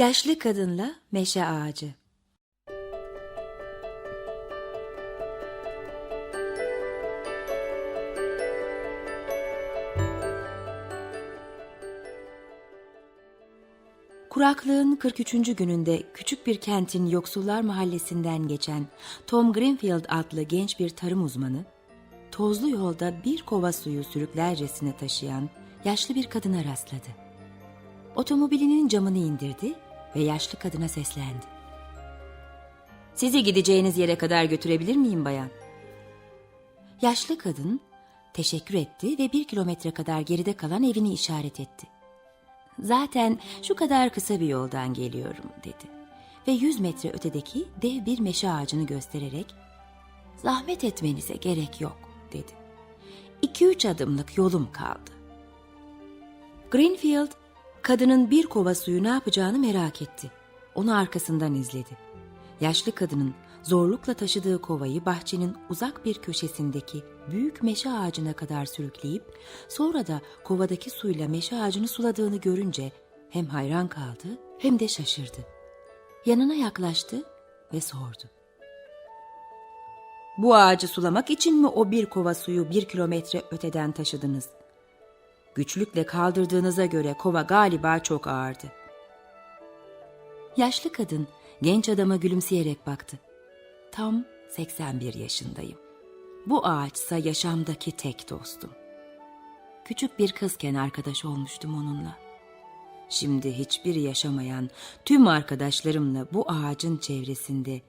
Yaşlı kadınla meşe ağacı. Kuraklığın 43. gününde küçük bir kentin yoksullar mahallesinden geçen Tom Greenfield adlı genç bir tarım uzmanı, tozlu yolda bir kova suyu sürüklercesine taşıyan yaşlı bir kadına rastladı. Otomobilinin camını indirdi ve yaşlı kadına seslendi. Sizi gideceğiniz yere kadar götürebilir miyim bayan? Yaşlı kadın teşekkür etti ve bir kilometre kadar geride kalan evini işaret etti. Zaten şu kadar kısa bir yoldan geliyorum dedi. Ve yüz metre ötedeki dev bir meşe ağacını göstererek zahmet etmenize gerek yok dedi. İki üç adımlık yolum kaldı. Greenfield kadının bir kova suyu ne yapacağını merak etti. Onu arkasından izledi. Yaşlı kadının zorlukla taşıdığı kovayı bahçenin uzak bir köşesindeki büyük meşe ağacına kadar sürükleyip sonra da kovadaki suyla meşe ağacını suladığını görünce hem hayran kaldı hem de şaşırdı. Yanına yaklaştı ve sordu. Bu ağacı sulamak için mi o bir kova suyu bir kilometre öteden taşıdınız? Güçlükle kaldırdığınıza göre kova galiba çok ağırdı. Yaşlı kadın genç adama gülümseyerek baktı. Tam 81 yaşındayım. Bu ağaçsa yaşamdaki tek dostum. Küçük bir kızken arkadaş olmuştum onunla. Şimdi hiçbiri yaşamayan tüm arkadaşlarımla bu ağacın çevresinde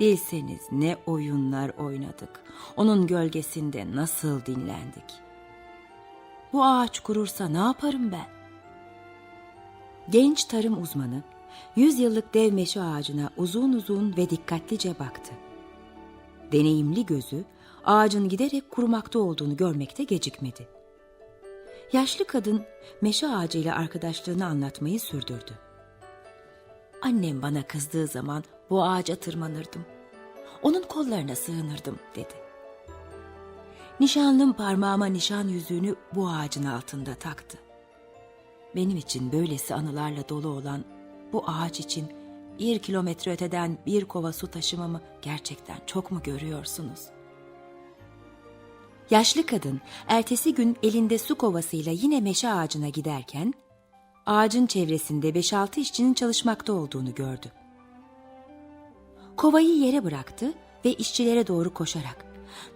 bilseniz ne oyunlar oynadık. Onun gölgesinde nasıl dinlendik. Bu ağaç kurursa ne yaparım ben? Genç tarım uzmanı yüz yıllık dev meşe ağacına uzun uzun ve dikkatlice baktı. Deneyimli gözü ağacın giderek kurumakta olduğunu görmekte gecikmedi. Yaşlı kadın meşe ağacıyla arkadaşlığını anlatmayı sürdürdü. Annem bana kızdığı zaman bu ağaca tırmanırdım. Onun kollarına sığınırdım dedi. Nişanlım parmağıma nişan yüzüğünü bu ağacın altında taktı. Benim için böylesi anılarla dolu olan bu ağaç için bir kilometre öteden bir kova su taşımamı gerçekten çok mu görüyorsunuz? Yaşlı kadın ertesi gün elinde su kovasıyla yine meşe ağacına giderken ağacın çevresinde 5-6 işçinin çalışmakta olduğunu gördü. Kovayı yere bıraktı ve işçilere doğru koşarak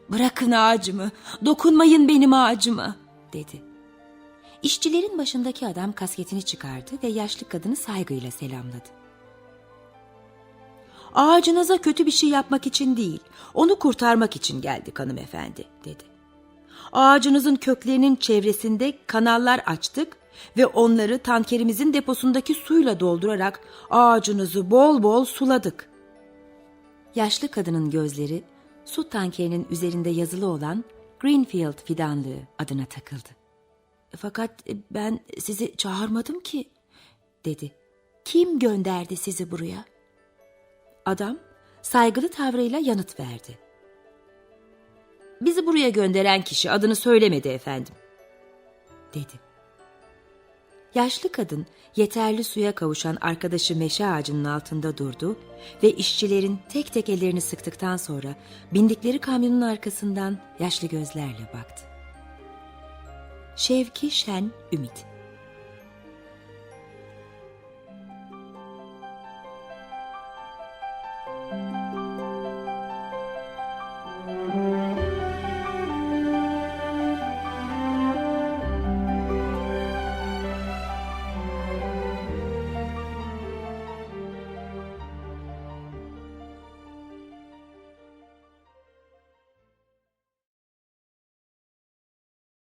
"Bırakın ağacımı, dokunmayın benim ağacıma." dedi. İşçilerin başındaki adam kasketini çıkardı ve yaşlı kadını saygıyla selamladı. Ağacınıza kötü bir şey yapmak için değil, onu kurtarmak için geldik hanımefendi, dedi. Ağacınızın köklerinin çevresinde kanallar açtık ve onları tankerimizin deposundaki suyla doldurarak ağacınızı bol bol suladık. Yaşlı kadının gözleri su tankerinin üzerinde yazılı olan Greenfield fidanlığı adına takıldı. Fakat ben sizi çağırmadım ki, dedi. Kim gönderdi sizi buraya? Adam saygılı tavrıyla yanıt verdi. Bizi buraya gönderen kişi adını söylemedi efendim, dedi. Yaşlı kadın yeterli suya kavuşan arkadaşı meşe ağacının altında durdu ve işçilerin tek tek ellerini sıktıktan sonra bindikleri kamyonun arkasından yaşlı gözlerle baktı. Şevki Şen Ümit